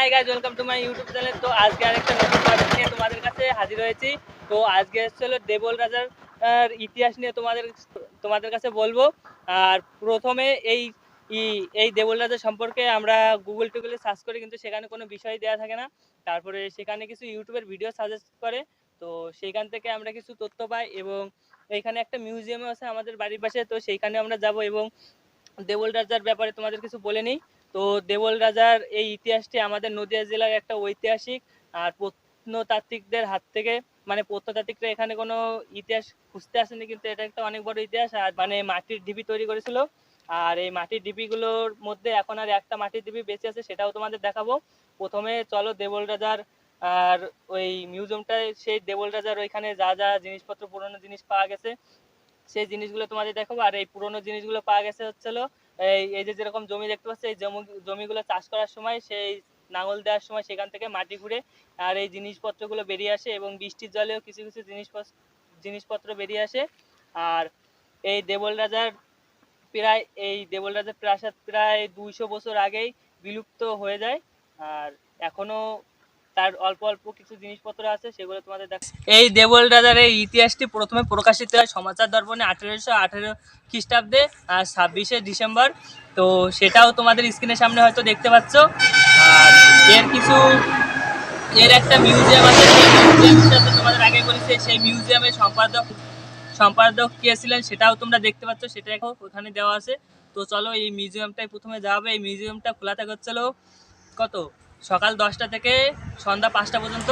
Hi guys welcome to my YouTube channel তো আজকে আরেকটা নতুন টপিক নিয়ে তোমাদের কাছে হাজির হয়েছি। তো আজকে হলো দেবল রাজার ইতিহাস নিয়ে তোমাদের তোমাদের কাছে বলব। আর প্রথমে এই এই দেবল রাজা সম্পর্কে আমরা গুগল টুগলে সার্চ করি, কিন্তু সেখানে কোনো বিষয় দেওয়া থাকে না। তারপরে সেখানে কিছু ইউটিউবের ভিডিও সাজেস্ট করে। তো সেইখান থেকে আমরা কিছু তথ্য পাই এবং এইখানে একটা মিউজিয়ামও আছে আমাদের বাড়ির পাশে, তো সেইখানে আমরা যাব এবং দেবল রাজার ব্যাপারে তোমাদের কিছু বলে নিই। তো দেবল রাজার এই ইতিহাসটি আমাদের নদিয়া জেলার একটা ঐতিহাসিক আর প্রত্নতাত্ত্বিকদের হাত থেকে মানে প্রত্নতাত্ত্বিকরা এখানে কোনো ইতিহাস খুঁজতে আসেনি, কিন্তু এটা একটা অনেক বড় ইতিহাস আর মানে মাটির ঢিবি তৈরি করেছিল। আর এই মাটির ঢিবিগুলোর মধ্যে এখন আর একটা মাটির ঢিবি বেঁচে আছে, সেটাও তোমাদের দেখাবো। প্রথমে চলো দেবল রাজার আর ওই মিউজিয়ামটায়, সেই দেবল রাজার ওইখানে যা যা জিনিসপত্র, পুরনো জিনিস পাওয়া গেছে, সেই জিনিসগুলো তোমাদের দেখাবো। আর এই পুরনো জিনিসগুলো পাওয়া গেছে হচ্ছিল এই এই যে যেরকম জমি দেখতে পাচ্ছ, এই জমি, জমিগুলো চাষ করার সময় সেই নাঙল দেওয়ার সময় সেখান থেকে মাটি ঘুরে আর এই জিনিসপত্রগুলো বেরিয়ে আসে এবং বৃষ্টির জলেও কিছু কিছু জিনিসপত্র জিনিসপত্র বেরিয়ে আসে। আর এই দেবল রাজার প্রায়, এই দেবল রাজার প্রাসাদ প্রায় দুইশো বছর আগেই বিলুপ্ত হয়ে যায়। আর এখনও তার অল্প অল্প কিছু জিনিসপত্র আছে, সেগুলো তোমাদের দেখ এই দেবল রাজার এই ইতিহাসটি প্রথমে প্রকাশিত হয় সমাচার দর্পণে আঠেরোশো আঠেরো খ্রিস্টাব্দে, আর ছাব্বিশে ডিসেম্বর। তো সেটাও তোমাদের স্ক্রিনের সামনে হয়তো দেখতে পাচ্ছ। এর কিছু এর একটা মিউজিয়াম আছে তোমাদের আগে বলেছি, সেই মিউজিয়ামের সম্পাদক সম্পাদক কে ছিলেন সেটাও তোমরা দেখতে পাচ্ছ, সেটা দেখো ওখানে দেওয়া আছে। তো চলো এই মিউজিয়ামটাই প্রথমে যাওয়া হবে। এই মিউজিয়ামটা খোলা থাকে হচ্ছিল কত? সকাল দশটা থেকে সন্ধ্যা পাঁচটা পর্যন্ত।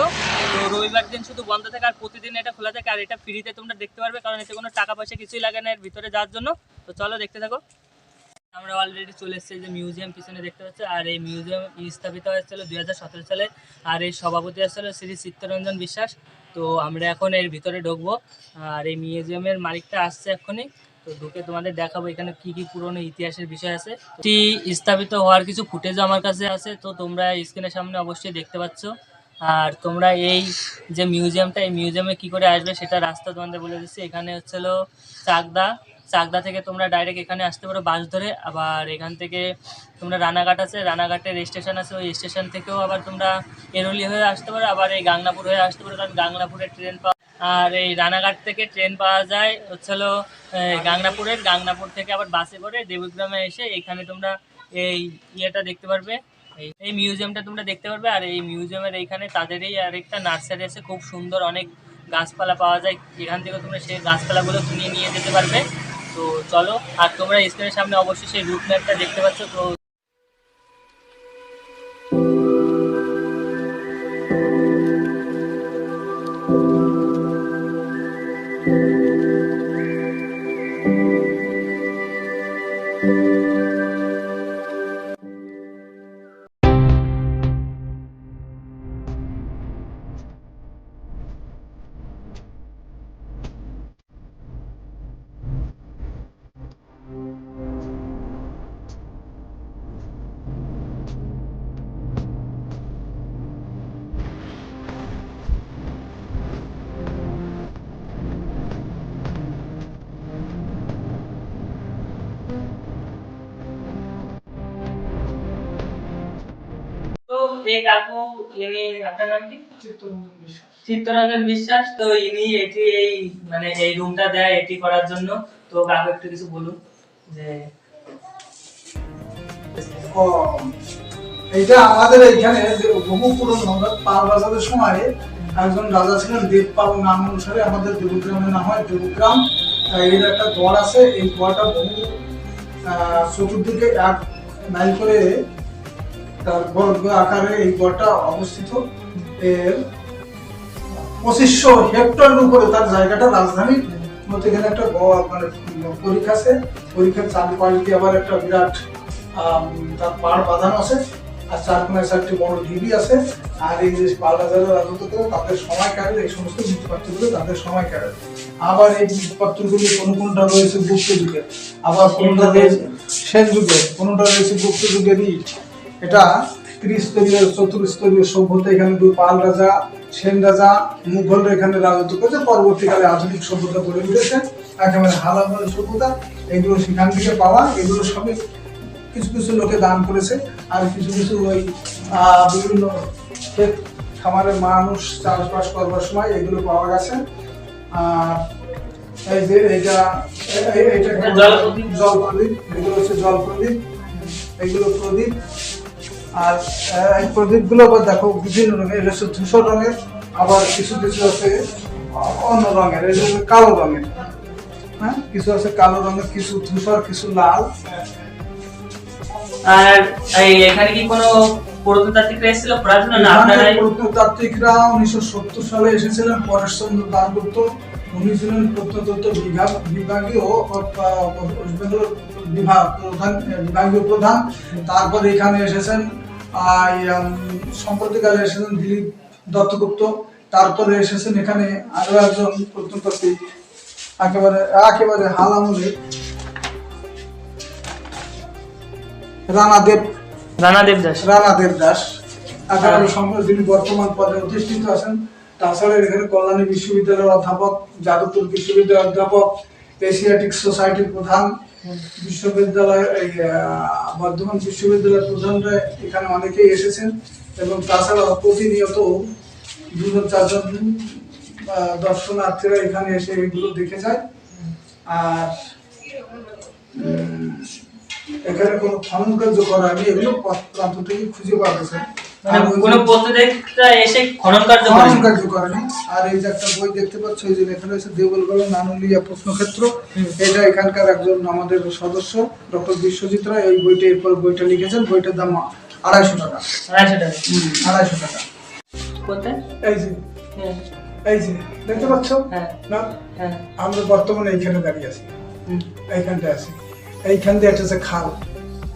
তো রবিবার দিন শুধু বন্ধ থাকে আর প্রতিদিন এটা খোলা থাকে আর এটা ফ্রিতে তোমরা দেখতে পারবে কারণ এতে কোনো টাকা পয়সা কিছুই লাগে না এর ভিতরে যাওয়ার জন্য। তো চলো দেখতে থাকো। আমরা অলরেডি চলে এসেছি যে মিউজিয়াম পিছনে দেখতে পাচ্ছি, আর এই মিউজিয়াম স্থাপিত হয়েছিল দুই হাজার সতেরো সালে, আর এই সভাপতি আসছিল শ্রী চিত্তরঞ্জন বিশ্বাস। তো আমরা এখন এর ভিতরে ঢুকবো, আর এই মিউজিয়ামের মালিকটা আসছে এক্ষুনি। তো ঢুকে তোমাদের দেখাবো এখানে কি কি পুরনো ইতিহাসের বিষয় আছে। এটি স্থাপিত হওয়ার কিছু ফুটেজও আমার কাছে আছে, তো তোমরা স্ক্রিনের সামনে অবশ্যই দেখতে পাচ্ছ। আর তোমরা এই যে মিউজিয়ামটা এই মিউজিয়ামে কি করে আসবে সেটা রাস্তা তোমাদের বলে দিচ্ছি। এখানে হচ্ছিল চাকদা। চাকদা থেকে তোমরা ডাইরেক্ট এখানে আসতে পারো বাস ধরে। আবার এখান থেকে তোমরা রানাঘাট আছে, রানাঘাটের স্টেশন আছে। ওই স্টেশন থেকেও আবার তোমরা এরোলি হয়ে আসতে পারো। আবার এই গাংনাপুর হয়ে আসতে পারো। কারণ গাংনাপুরের ট্রেন পাওয়া আর এই রানাঘাট থেকে ট্রেন পাওয়া যায়, হচ্ছে হলো গাংনাপুরের। গাংনাপুর থেকে আবার বাসে করে দেবগ্রামে এসে এখানে তোমরা এই ইয়েটা দেখতে পারবে। এই মিউজিয়ামটা তোমরা দেখতে পারবে। আর এই মিউজিয়ামের এইখানে তাদেরই আরেকটা নার্সারি আছে। খুব সুন্দর অনেক গাছপালা পাওয়া যায়। এখান থেকে তোমরা সেই গাছপালাগুলো কিনে নিয়ে যেতে পারবে। তো চলো, আর তোমরা স্ক্রিনের সামনে অবশ্যই সেই রুট ম্যাপটা দেখতে পাচ্ছ। তো এই কাকু ইনি আপনার নাম কি? চিত্তরঞ্জন বিশ্বাস। তো ইনি এটি এই মানে এই রুমটা দেয় এটি করার জন্য। তো কাকু একটু কিছু বলুন যে ও, এইটা আমাদের এইখানে বহু পুরনো পাল রাজাদের সময় একজন রাজা ছিলেন দেবপাল নাম অনুসারে আমাদের দেবগ্রামের নাম হয় দেবগ্রাম। এর একটা গড় আছে। এই গড়টা বহু আহ, চতুর্দিকে এক মাইল করে তার বর্গ আকারে এই গড়টা অবস্থিত। পঁচিশশো হেক্টরের উপরে তার জায়গাটা রাজধানীর মধ্যে এখানে একটা মানে পরীক্ষা আছে। পরীক্ষার চার পাল্টি আবার একটা বিরাট তার পাড় বাঁধানো আছে। আর চার কোনায় চারটি বড় ঢিবি আছে। আর এই যে পাল রাজারা রাজত্ব করে তাদের সময়কালের এই সমস্ত মৃৎপাত্রগুলো তাদের সময়কালের আবার এই মৃৎপাত্রগুলি কোন কোনটা রয়েছে গুপ্ত যুগের? আবার কোনটা রয়েছে সেন যুগের? কোনটা রয়েছে গুপ্ত যুগের ইট? এটা ত্রিস্তরীয় চতুর্স্তরীয় সভ্যতা এখানে পাল রাজা সেন রাজা মুঘলরা এখানে রাজত্ব করেছে পরবর্তীকালে আধুনিক সভ্যতা গড়ে উঠেছে একেবারে হালামাল সভ্যতা এগুলো সেখান থেকে পাওয়া এগুলো সবই কিছু কিছু লোকে দান করেছে আর কিছু কিছু ওই বিভিন্ন ক্ষেত খামারের মানুষ চাষবাস করবার সময় এগুলো পাওয়া গেছে আর এই যে এটা এ- এ- এটা একটা জল প্রদীপ। জল প্রদীপ এগুলো হচ্ছে জল প্রদীপ এগুলো প্রদীপ আর এই প্রদীপগুলো আবার দেখো বিভিন্ন রঙের এটা ধূসর রঙের আবার কিছু কিছু আছে অন্য রঙের এটা কালো রঙের হ্যাঁ? কিছু আছে কালো রঙের কিছু ধূসর কিছু লাল। আর এই এখানে কি কোনো প্রত্নতাত্ত্বিকরা এসেছিল? পড়ার না এখানে প্রত্নতাত্ত্বিকরা উনিশশো সত্তর সালে এসেছিলেন পরেশচন্দ্র দাসগুপ্ত উনি ছিলেন প্রত্নতত্ত্ব বিভাগ বিভাগীয় বিভাগ প্রধান বিভাগীয় প্রধান। তারপর এখানে এসেছেন সম্প্রতিকালে এসেছেন দিলীপ দত্তগুপ্ত। তারপরে এসেছেন এখানে আরও একজন প্রত্নতাত্ত্বিক একেবারে একেবারে হাল আমলে রানাদেব রানা দেবদাস রানা দেবদাস একেবারে সম্প্রতি তিনি বর্তমান পদে অধিষ্ঠিত আছেন তাছাড়া এখানে কল্যাণী বিশ্ববিদ্যালয়ের অধ্যাপক যাদবপুর বিশ্ববিদ্যালয়ের অধ্যাপক এশিয়াটিক সোসাইটির প্রধান বিশ্ববিদ্যালয়, এই বর্ধমান বিশ্ববিদ্যালয়ের প্রধানরা এখানে অনেকেই এসেছেন এবং তাছাড়াও প্রতিনিয়ত দুজন চারজন দর্শনার্থীরা এখানে এসে এগুলো দেখে যায়। আর এখানে কোনো খনন কার্য করা হয়নি এগুলো প্রান্ত থেকে খুঁজে পাওয়া গেছে। আর ওই যে- কোনো প্রত্নতাত্ত্বিকরা এসে খনন কার্য খনন কার্য করেনি। আর এই যে একটা বই দেখতে পাচ্ছ এই যে লেখা রয়েছে দেবলগড় নানুলিয়া প্রশ্নক্ষেত্র। এটা এখানকার একজন আমাদের সদস্য ডক্টর বিশ্বজিৎ রায়। এই বইটা এরপর বইটা লিখেছেন। বইটার দাম আড়াইশো টাকা। আড়াইশো টাকা। আড়াইশো টাকা। কোথায়? এই যে হ্যাঁ। এই যে দেখতে পাচ্ছ? হ্যাঁ। না? হ্যাঁ। আমরা বর্তমানে এইখানে দাঁড়িয়ে আছি। হুম। এইখানটা আছি। এইখান দিয়ে একটা হচ্ছে খাল।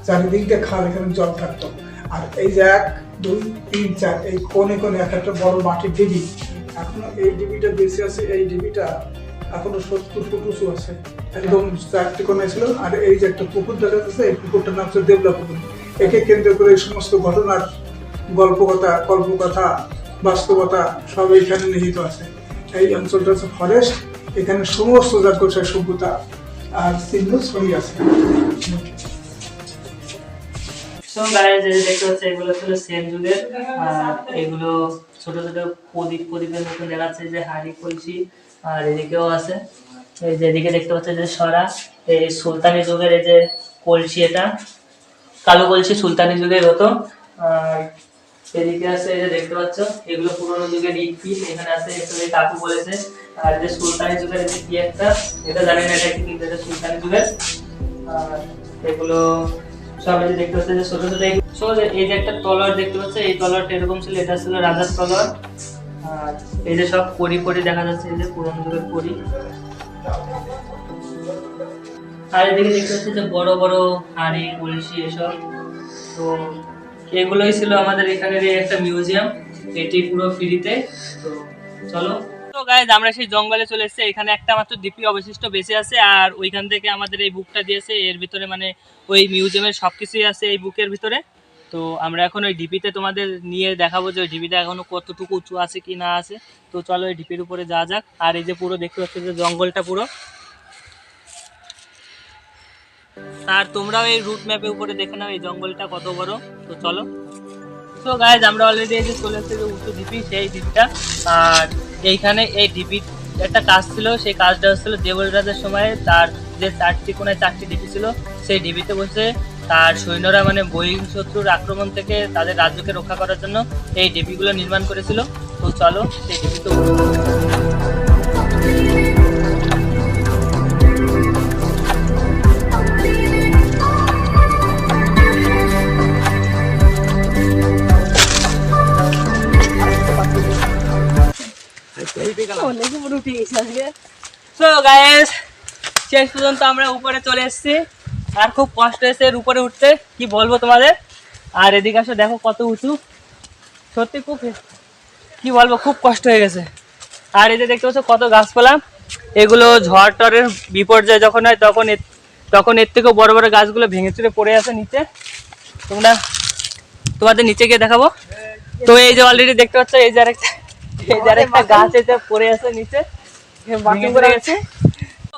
চারিদিকটা খাল, এখানে জল থাকতো। আর এই যে এক, দুই, তিন, চার, এই কোণে কোণে এক একটা বড় মাটির ডিবি। এখনও এই ডিবিটা বেশি আছে, এই ডিবিটা এখনও সত্তর ফুট উঁচু আছে। একদম চারটি কোণে ছিল, আর এই যে একটা পুকুর দেখা যাচ্ছে, এই পুকুরটার নাম হচ্ছে দেবলা পুকুর একে কেন্দ্র করে এই সমস্ত ঘটনার গল্পকথা, কল্পকথা, বাস্তবতা সব এইখানে নিহিত আছে। এই অঞ্চলটা হচ্ছে ফরেস্ট, এখানে সমস্ত জাগ্রসায় সভ্যতা আর চিহ্ন ছড়িয়ে আছে দেখতে এগুলো সেন এগুলো ছোট ছোট প্রদীপ প্রদীপের যে কলসি, আর এদিকেও আছে। এই দেখতে যে এই সুলতানি যুগের এই যে কলসি এটা। কালো কলসি সুলতানি যুগের হতো আর এদিকে আছে এই যে দেখতে পাচ্ছ, এগুলো পুরোনো যুগের ইট এখানে আছে এই কাকু বলেছে, আর যে সুলতানি যুগের যে কি একটা, এটা জানি না এটা কিন্তু এটা সুলতানি যুগের। আর এগুলো সব এই যে দেখতে পাচ্ছ যে ছোট ছোট so এই যে একটা তলোয়ার দেখতে পাচ্ছ, এই তলোয়ারটা এরকম ছিল, এটা ছিল রাজার তলোয়ার। আর এই যে সব কড়ি কড়ি দেখা যাচ্ছে, এই যে পুরোনো যুগের কড়ি আর এদিকে দেখতে পাচ্ছি যে বড় বড় হাড়ি, কলসি, এসব। তো এগুলোই ছিল আমাদের এখানের একটা মিউজিয়াম। এটি পুরো ফ্রিতে। তো চলো। তো আমরা সেই জঙ্গলে চলে এসেছি। এখানে একটা মাত্র ডিপি অবশিষ্ট বেঁচে আছে। আর ওইখান থেকে আমাদের এই বুকটা দিয়েছে। এর ভিতরে মানে ওই মিউজিয়ামের সব কিছুই আছে এই বুকের ভিতরে। তো আমরা এখন ওই ডিপিতে তোমাদের নিয়ে দেখাবো যে ওই ডিপিটা এখনও কতটুকু উঁচু আছে কি না আছে। তো চলো ওই ডিপির উপরে যাওয়া যাক। আর এই যে পুরো দেখতে পাচ্ছি যে জঙ্গলটা পুরো। আর তোমরাও এই রুট ম্যাপের উপরে দেখে নাও, এই জঙ্গলটা কত বড়। তো চলো। তো গাইজ আমরা অলরেডি এই যে চলে এসেছি যে উঁচু ডিপি সেই ডিপিটা আর এইখানে এই ডিপি একটা কাজ ছিল, সেই কাজটা হচ্ছিল দেবল রাজার সময় তার যে চারটি কোনায় চারটি ডিপি ছিল, সেই ডিপিতে বসে তার সৈন্যরা মানে বহিঃশত্রুর আক্রমণ থেকে তাদের রাজ্যকে রক্ষা করার জন্য এই ডিপিগুলো নির্মাণ করেছিল। তো চলো, সেই ডিপিতে শেষ পর্যন্ত আমরা উপরে চলে এসেছি। আর খুব কষ্ট হয়েছে এর উপরে উঠতে, কি বলব তোমাদের? আর এদিকে আসো, দেখো কত উঁচু। সত্যি খুব কি বলব, খুব কষ্ট হয়ে গেছে। আর যে দেখতে পাচ্ছ কত গাছপালা। এগুলো ঝড় টরের বিপর্যয় যখন হয়, তখন তখন এর থেকেও বড় বড় গাছগুলো ভেঙে চুরে পড়ে আছে নিচে। তোমরা তোমাদের নিচে গিয়ে দেখাবো। তো এই যে অলরেডি দেখতে পাচ্ছ, এই যে আরেকটা এই যে গাছ এটা পড়ে আছে নিচে ভেঙে পড়ে গেছে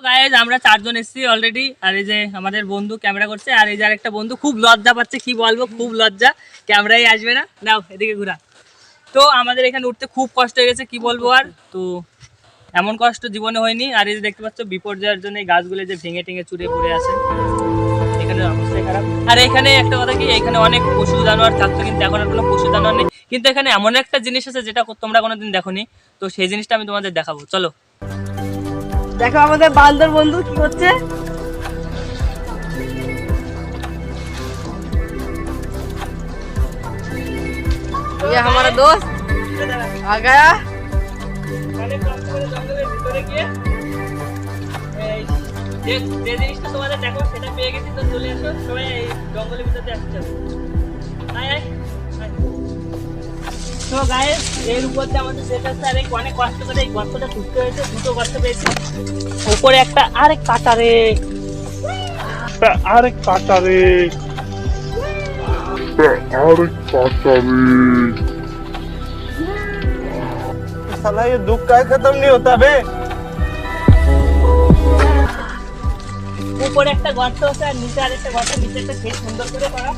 গাইজ আমরা চারজন এসেছি অলরেডি আর এই যে আমাদের বন্ধু ক্যামেরা করছে আর এই যে আরেকটা বন্ধু খুব লজ্জা পাচ্ছে কি বলব খুব লজ্জা ক্যামেরাই আসবে না। নাও এদিকে ঘুরা। তো আমাদের এখানে উঠতে খুব কষ্ট হয়ে গেছে কি বলব আর? তো এমন কষ্ট জীবনে হয়নি আর এই যে দেখতে পাচ্ছ বিপর্যয়ের জন্য এই গাছগুলো যে ভেঙে টেঙে চুরে পড়ে আছে। এখানে অবস্থাই খারাপ। আর এখানে একটা কথা কি এখানে অনেক পশু জানোয়ার থাকতো কিন্তু এখন আর কোনো পশু জানোয়ার নেই। কিন্তু এখানে এমন একটা জিনিস আছে যেটা তোমরা কোনোদিন দেখোনি তো সেই জিনিসটা আমি তোমাদের দেখাবো চলো দেখো আমাদের বান্দর বন্ধু কি করছে ये हमारा दोस्त आ गया অনেক কষ্ট করে জঙ্গলের ভিতরে গিয়ে এই যে যে জিনিসটা তোমাদের দেখো সেটা পেয়ে গেছি তো চলে আসো সবাই এই জঙ্গলের ভিতরে আসতে হবে তো গায়ে এর উপর দিয়ে আমাদের যেতে হচ্ছে আর এই অনেক কষ্ট করে এই গর্তটা খুঁজতে হয়েছে দুটো গর্ত পেয়েছি উপরে একটা আরেক কাটা রে আরেক কাটারে আরেক काटारे साला ये दुख का खत्म नहीं होता बे উপরে একটা গর্ত আছে আর নিচে আরেকটা গর্ত নিচে একটা খেয়ে সুন্দর করে করা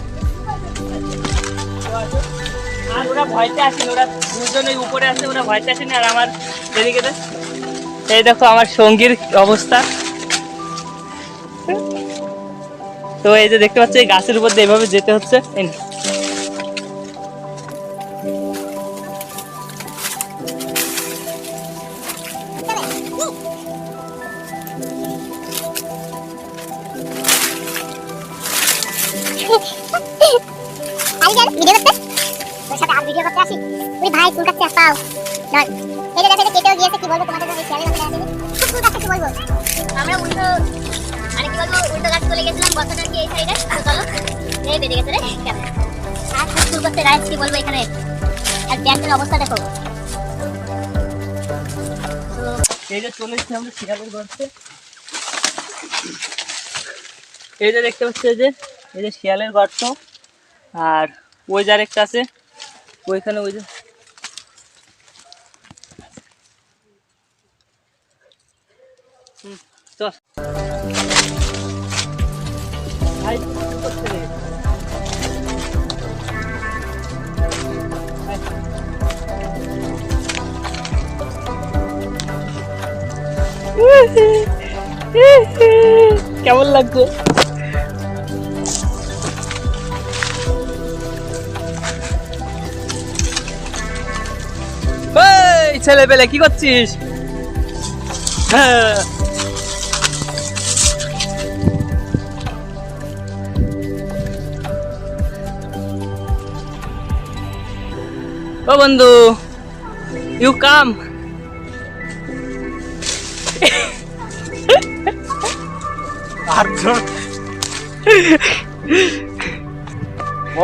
তো আসো। আর ওরা ভয়তে আসেনি, ওরা দুজন উপরে আছে, ওরা ভয়তে আসেনি, আর আমার এই দেখো আমার সঙ্গীর অবস্থা। তো এই যে দেখতে পাচ্ছ গাছের উপর দিয়ে এভাবে যেতে হচ্ছে। ভিডিও করতে আসি। তুই ভাই, চুল কাটতে পাও। ধর এই যে দেখো কেটেও গিয়েছে, কি বলব তোমাদের চ্যানেল আমাদের আছে খুব চুল কাটতে কি বলব? আমরা উল্টো মানে কি বলব? উল্টো গাছ চলে গেছিলাম বর্ষাটা কি এই সাইডে চলো। এই বেরিয়ে গেছে রে, কেমন? আর চুল করতে রাইস কি বলব এখানে? আর ড্যান্সের অবস্থা দেখো। এই যে চলে এসেছি আমরা শিকারের গর্তে এই যে দেখতে পাচ্ছি যে, এই যে শিয়ালের গর্ত আর ওই যে আরেকটা আছে ওইখানে ওই যে চল ভাই? কেমন লাগছে ছেলে পেলে কি করছিস? হ্যাঁ। ও বন্ধু ইউ কাম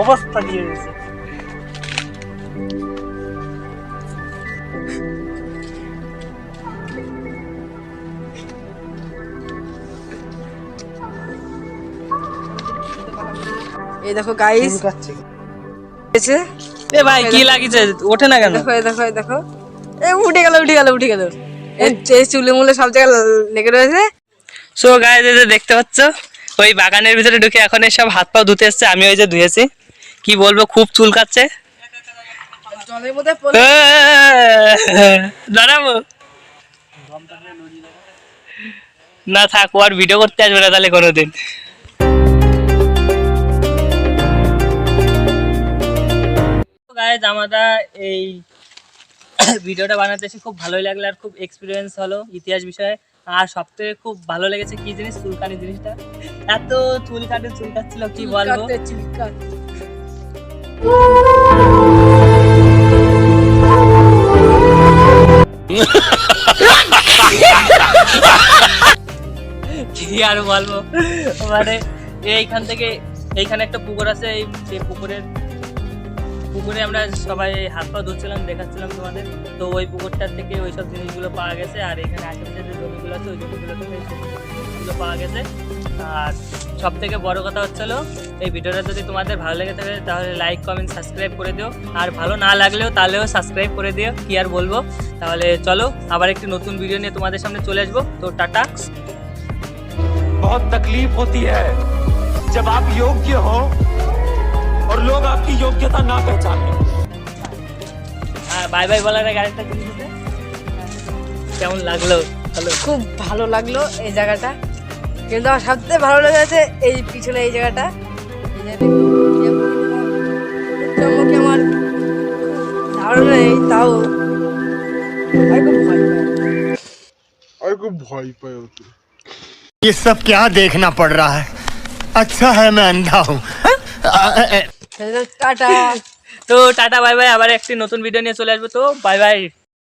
অবস্থা দিয়ে এই দেখো গাইস এসে এ ভাই কি লাগিছে? ওঠে না কেন? দেখো দেখো দেখো। এ উঠে গেল উঠে গেল উঠে গেল। এই চুলে মুলে সব জায়গায় লেগে রয়েছে। সো গাইজ এই যে দেখতে পাচ্ছ ওই বাগানের ভিতরে ঢুকে এখন এই সব হাত পা ধুতে এসছে আমি ওই যে ধুয়েছি। কি বলব খুব চুলকাচ্ছে জলের মধ্যে দাঁড়াবো। না থাক আর ভিডিও করতে আসবে না তাহলে কোনোদিন। গাইজ আমরা এই ভিডিওটা বানাতে এসে খুব ভালোই লাগল আর খুব এক্সপিরিয়েন্স হলো ইতিহাস বিষয়ে। আর সব থেকে খুব ভালো লেগেছে কি জিনিস? চুলকানি জিনিসটা। এত চুল কাটে চুল কাটছিল কি বলব? কি আর বলব? মানে এইখান থেকে এইখানে একটা পুকুর আছে এই পুকুরের পুকুরে আমরা সবাই হাত পা ধুচ্ছিলাম দেখাচ্ছিলাম তোমাদের তো ওই পুকুরটার থেকে ওই সব জিনিসগুলো পাওয়া গেছে আর এখানে আশেপাশে যে জমিগুলো আছে ওই জমিগুলো থেকে এই সব জিনিসগুলো পাওয়া গেছে আর সব থেকে বড় কথা হচ্ছিল এই ভিডিওটা যদি তোমাদের ভালো লেগে থাকে তাহলে লাইক কমেন্ট সাবস্ক্রাইব করে দিও আর ভালো না লাগলেও তাহলেও সাবস্ক্রাইব করে দিও কি আর বলবো তাহলে চলো আবার একটি নতুন ভিডিও নিয়ে তোমাদের সামনে চলে আসবো তো টাটা बहुत तकलीफ होती है जब आप योग्य हो और लोग आपकी योग्यता ना पहचाने আর বাই বাই বলার আগে আরেকটা জিনিস আছে কেমন লাগলো হ্যালো খুব ভালো লাগলো এই জায়গাটা কিন্তু আমার সবথেকে ভালো লেগেছে এই পিছনে এই জায়গাটা এই জায়গাটা চমকে আমার ধারণা নেই তাও আমি খুব ভয় পাই ये सब क्या देखना पड़ रहा है अच्छा है मैं अंधा हूँ সেজন্য টাটা। তো টাটা, বাই বাই। আবার একটি নতুন ভিডিও নিয়ে চলে আসব। তো বাই বাই।